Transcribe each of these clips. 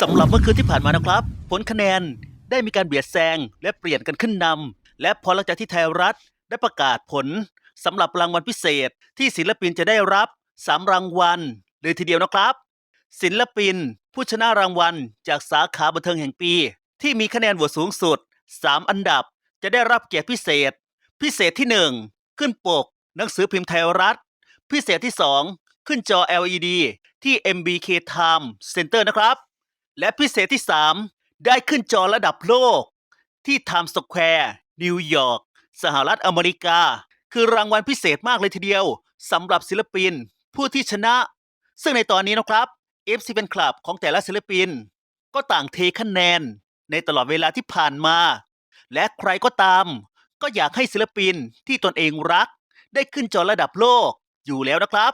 สำหรับเมื่อคืนที่ผ่านมานะครับ ผลคะแนนได้มีการเบียดแซงและเปลี่ยนกันขึ้นนำและพอหลังจากที่ไทยรัฐได้ประกาศผลสำหรับรางวัลพิเศษ ที่ศิลปินจะได้รับ3รางวัลเลยทีเดียวนะครับ ศิลปิน ผู้ชนะรางวัล จากสาขาบันเทิงแห่งปี ที่มีคะแนนโหวตสูงสุด 3 อันดับจะได้รับเกียรติพิเศษ พิเศษที่ 1 ขึ้นปก หนังสือพิมพ์ไทยรัฐ พิเศษที่ 2 ขึ้นจอ LED ที่ MBK Time Center นะครับ และพิเศษที่ 3 ได้ขึ้นจอระดับโลก ที่ Times Square นิวยอร์กสหรัฐอเมริกา คือรางวัลพิเศษมากเลยทีเดียวสำหรับศิลปิน ผู้ที่ชนะ ซึ่งในตอนนี้นะครับ FC เป็นคลับของแต่ละศิลปิน ก็ต่างเทคะแนน ในตลอดเวลาที่ผ่านมา และใครก็ตาม ก็อยากให้ศิลปินที่ตนเองรัก ได้ขึ้นจอระดับโลกอยู่แล้วนะครับ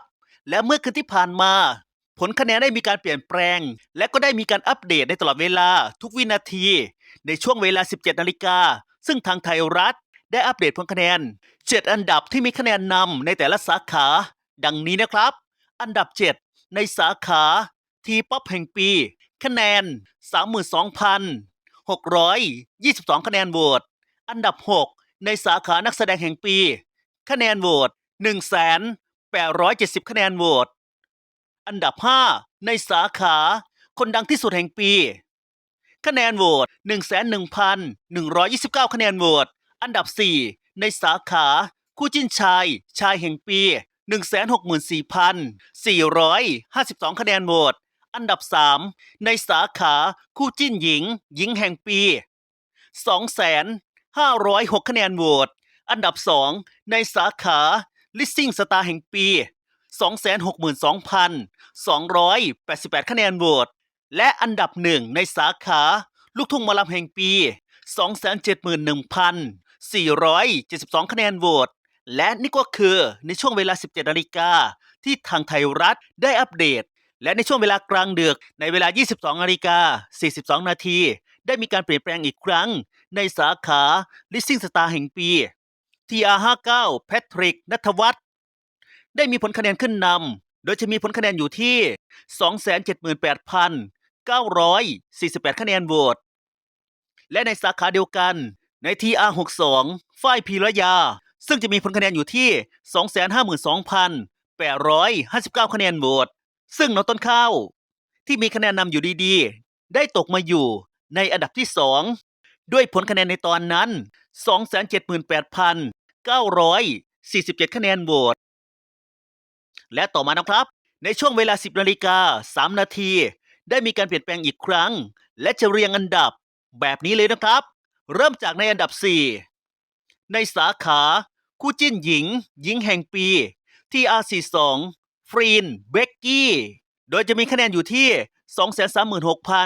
และเมื่อคืนที่ผ่านมา ผลคะแนนได้มีการเปลี่ยนแปลง และก็ได้มีการอัปเดตในตลอดเวลาทุกวินาที ในช่วงเวลา 17 นาฬิกา ซึ่งทางไทยรัฐ ได้อัปเดตผลคะแนน 7 อันดับที่มีคะแนนนำในแต่ละสาขา ดังนี้นะครับ อันดับ 7 ในสาขาทีป๊อปแห่งปี คะแนน 32,622 คะแนนโหวต อันดับ 6 ในสาขานักแสดงแห่งปี คะแนนโหวต1,870 คะแนนโหวต อันดับ 5 ในสาขา คนดังที่สุดแห่งปี คะแนนโหวต1,129 คะแนนโหวต อันดับ 4 ในสาขา คู่จิ้นชาย ชายแห่งปี 164,452 คะแนนโหวต อันดับ 3 ในสาขาคู่จิ้นหญิง หญิงแห่งปี 2,506 คะแนนโหวต อันดับ 2 ในสาขา Listing Star แห่งปี 262,288 คะแนนโหวต และอันดับหนึ่งในสาขา ลูกทุ่งมอลำแห่งปี 271,472 คะแนนโหวต และนี่ก็คือในช่วงเวลา 17นาฬิกาที่ทางไทยรัฐได้อัปเดต และในช่วงเวลากลางดึกในเวลา 22นาฬิกา42 นาที ได้มีการเปลี่ยนแปลงอีกครั้ง ในสาขา Listing Star แห่งปี TR59 แพทริกนัทวัฒน์ ได้มีผลคะแนนขึ้นนำโดยจะมีผลคะแนนอยู่ที่ 278,948 คะแนนโหวต และในสาขาเดียวกันใน TR62 ฝ้ายพีระยา ซึ่งจะมีผลคะแนนอยู่ที่ 252,859 คะแนนโหวต ซึ่งน้องต้นข้าว ที่มีคะแนนนำอยู่ดีๆ ได้ตกมาอยู่ในอันดับที่ 2 ด้วยผลคะแนนในตอนนั้น 278,947 คะแนนโหวต และต่อมานะครับ ในช่วงเวลา 10นาฬิกา3นาที ได้มีการเปลี่ยนแปลงอีกครั้ง และจะเรียงอันดับแบบนี้เลยนะครับ เริ่มจากในอันดับ 4 ในสาขา คู่จิ้นหญิง หญิงแห่งปี ที่ R42 ฟรีนเบกกี้โดยจะมีคะแนนอยู่ที่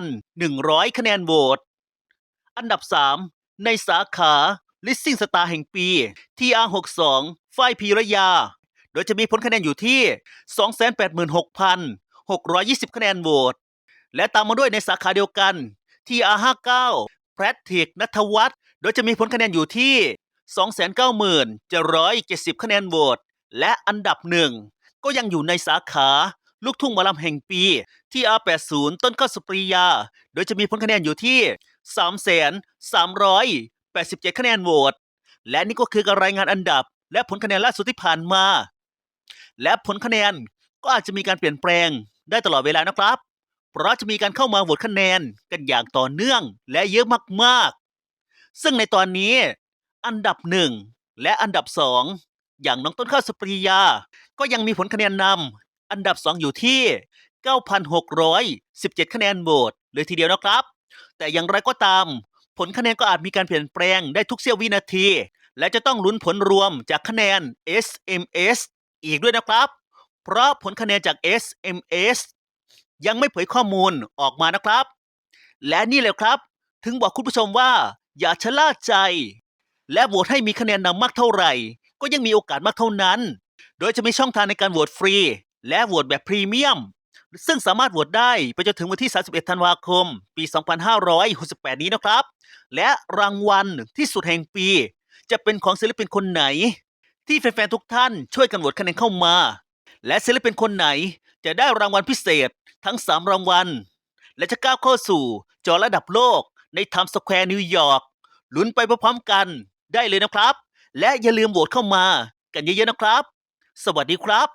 236,100 คะแนนโหวตอันดับ 3 ในสาขา Listing Star แห่งปี TR62 ฝ้ายพีรยา ดยจะมีผลคะแนนอยู่ที่ 286,620 คะแนนโหวต และตามมาด้วยในสาขาเดียวกัน TR59 แพทริกนัทวัฒน์โดยจะมีผลคะแนนอยู่ที่ 290,770 คะแนนโหวต และอันดับหนึ่ง ก็ยังอยู่ในสาขาลูกทุ่งหมอลำแห่งปี TR80 ต้นข้าวสุปริยา โดยจะมีผลคะแนนอยู่ที่ 3,387 คะแนนโหวต และนี่ก็คือการรายงานอันดับ และผลคะแนนล่าสุดที่ผ่านมา และผลคะแนนก็อาจจะมีการเปลี่ยนแปลงได้ตลอดเวลานะครับ เพราะจะมีการเข้ามาโหวตคะแนนกันอย่างต่อเนื่องและเยอะมากๆ ซึ่งในตอนนี้ อันดับหนึ่งและอันดับสองอย่างน้องต้นข้าวสปริยา ก็ยังมีผลคะแนนนำอันดับสองอยู่ที่ 9,617 คะแนนโหวตเลยทีเดียวนะครับ แต่อย่างไรก็ตาม ผลคะแนนก็อาจมีการเปลี่ยนแปลงได้ทุกเสี้ยววินาที และจะต้องลุ้นผลรวมจากคะแนน SMS อีกด้วยนะครับ เพราะผลคะแนนจาก SMS ยังไม่เผยข้อมูลออกมานะครับ และนี่แหละครับ ถึงบอกคุณผู้ชมว่า อย่าชะล่าใจ และโหวตให้มีคะแนนนำมากเท่าไหร่ ก็ยังมีโอกาสมากเท่านั้น โดยจะมีช่องทางในการโหวตฟรี และโหวตแบบพรีเมียมซึ่งสามารถโหวตได้ไปจนถึงวันที่ 31 ธันวาคม ปี 2568 นี้นะครับ และรางวัลที่สุดแห่งปี จะเป็นของศิลปินคนไหน ที่แฟนๆทุกท่านช่วยกันโหวตคะแนนเข้ามา และศิลปินคนไหนจะได้รางวัลพิเศษทั้ง 3 รางวัล และจะก้าวเข้าสู่จอระดับโลกในไทม์สแควร์นิวยอร์กลุ้นไปพร้อมๆกันได้เลยนะครับ และอย่าลืมโหวตเข้ามากันเยอะๆนะครับ สวัสดีครับ